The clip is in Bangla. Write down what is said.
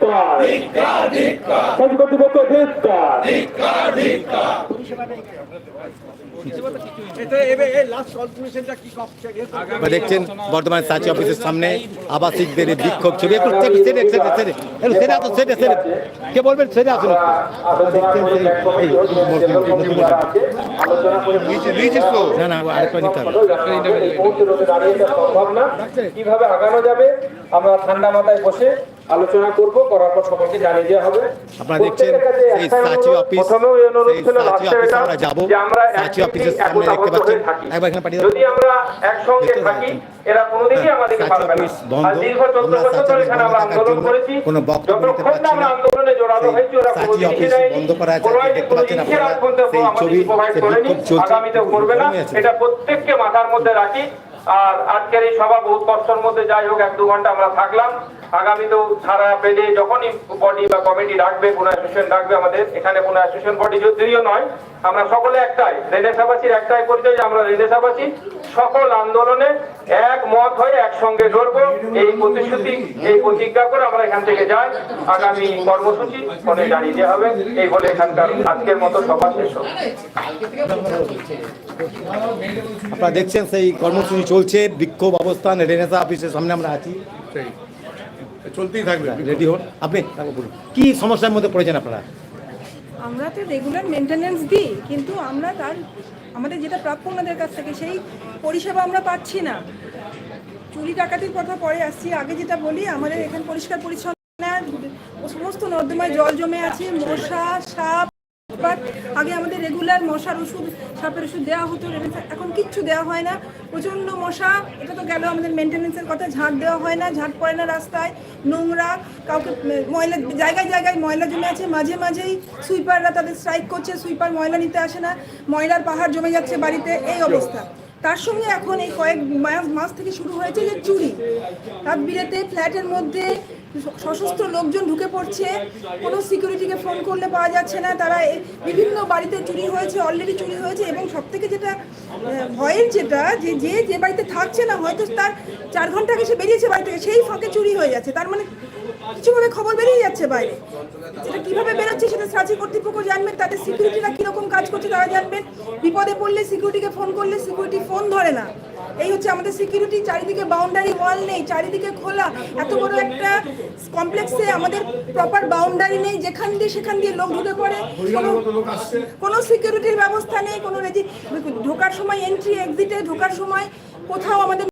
ধিক্কার। কর্তৃপক্ষ ধিক্কার। দেখছেন বর্তমানে সাচি অফিসের সামনে আবাসিকদের বিক্ষোভ ছবি। একটু আসুন কে বলবেন? সেটে আসুন। এই না না নিতে হবে। এই কীভাবে আগানো যাবে আমরা ঠান্ডা মাথায় বসে আলোচনা করব করার পর সকলকে জানিয়ে দেওয়া হবে। আপনারা দেখছেন একটাই সাচি অফিস প্রথমেও এই অনুরোধ ছিল, লাস্টে যে আমরা একদিকে একতাবদ্ধ হয়ে থাকি। একবার এখানে পাঠিয়ে যদি আমরা একসঙ্গে থাকি এরা কোনোদিনই হ্যাঁ, আমাদেরকে পারবে না। আর দীর্ঘ চোদ্দ বছর ধরে এখানে আমরা আন্দোলন করেছি। কোনো বক্তব্য দিতে যতক্ষণ না। আমরা আন্দোলনে জড়ানো হয়েছি ওরা সাচি কোনো অফিস লিখে দেয়নি, বন্ধ করা আছে, কোনো আপনি দেখতে পাচ্ছেন লিখে আপনারা রাখবেন তো সেই আমাদের ছবি, করেনি, বিক্ষোভ করবে না। এটা প্রত্যেককে মাথার মধ্যে রাখি। আর আজকের এই সভা বহুত কষ্টের মধ্যে যাই হোক এক দু ঘণ্টা আমরা থাকলাম। আগামীতেও সারা পেলে যখনই বডি বা কমিটি রাখবে কোনো অ্যাসোসিয়েশন রাখবে আমাদের এখানে কোনো অ্যাসোসিয়েশন বডি যদিও নয় আমরা সকলে একটাই রেনেসাবাসীর একটাই পরিচয় যে আমরা রেনেসাবাসী সকল আন্দোলনে এক মত হয়ে একসঙ্গে লড়বো এই প্রতিশ্রুতি এই প্রতিজ্ঞা করে আমরা এখান থেকে যাই। আগামী কর্মসূচি ফোনে জানিয়ে দেওয়া হবে এই বলে এখানকার আজকের মতো সভা শেষ হবে আপনারা দেখছেন সেই কর্মসূচি চলছে বিক্ষোভ অবস্থান রেনেসা অফিসের সামনে আমরা আছি। চলতেই থাকবে রেডি হন। আপনি কি সমস্যার মধ্যে পড়েছেন আপনারা? আমরা তো রেগুলার মেনটেনেন্স দিই কিন্তু আমরা তার আমাদের যেটা প্রাপ্য ওনাদের কাছ থেকে সেই পরিষেবা আমরা পাচ্ছি না। চুরি ডাকাতির কথা পরে আসছি আগে যেটা বলি আমাদের এখানে পরিষ্কার পরিচ্ছন্ন সমস্ত নর্দমায় জল জমে আছে মশা সাপ বাট আগে আমাদের রেগুলার মশার ওষুধ সাপের ওষুধ দেওয়া হতো এখন কিচ্ছু দেওয়া হয় না। প্রচণ্ড মশা এটা তো গেল আমাদের মেনটেনেন্সের কথা ঝাঁট দেওয়া হয় না ঝাঁট পড়ে না রাস্তায়। নোংরা কাউকে ময়লা জায়গায় জায়গায় ময়লা জমে আছে মাঝে মাঝেই সুইপাররা তাদের স্ট্রাইক করছে সুইপার ময়লা নিতে আসে না ময়লার পাহাড় জমে যাচ্ছে বাড়িতে এই অবস্থা। তার সঙ্গে এখন এই কয়েক মাস মাস থেকে শুরু হয়েছে যে চুরি। তার বিরেতে ফ্ল্যাটের মধ্যে সশস্ত্র লোকজন ঢুকে পড়ছে। কোনো সিকিউরিটিকে ফোন করলে পাওয়া যাচ্ছে না। তারা বিভিন্ন বাড়িতে চুরি হয়েছে অলরেডি চুরি হয়েছে এবং সব থেকে যেটা ভয়ের যেটা যে যে যে বাড়িতে থাকছে না, হয়তো তার চার ঘণ্টা আগে সে বেরিয়েছে বাড়ি থেকে সেই ফাঁকে চুরি হয়ে যাচ্ছে। তার মানে কিছুভাবে খবর বেরিয়ে যাচ্ছে বাইরে। সেটা কীভাবে বেরোচ্ছে সেটা সার্চি কর্তৃপক্ষ জানবেন তাদের সিকিউরিটিরা কীরকম কাজ করছে তারা জানবেন বিপদে পড়লে সিকিউরিটিকে ফোন করলে সিকিউরিটি ফোন ধরে না। এই হচ্ছে আমাদের সিকিউরিটি চারিদিকে বাউন্ডারি ওয়াল নেই, চারিদিকে খোলা। এত বড় একটা কমপ্লেক্সে আমাদের প্রপার বাউন্ডারি নেই, যেখান দিয়ে সেখান দিয়ে লোক ঢুকে পড়ে। কোনো সিকিউরিটির ব্যবস্থা নেই, কোনো ঢোকার সময় এন্ট্রি এক্সিটে ঢোকার সময় কোথাও আমাদের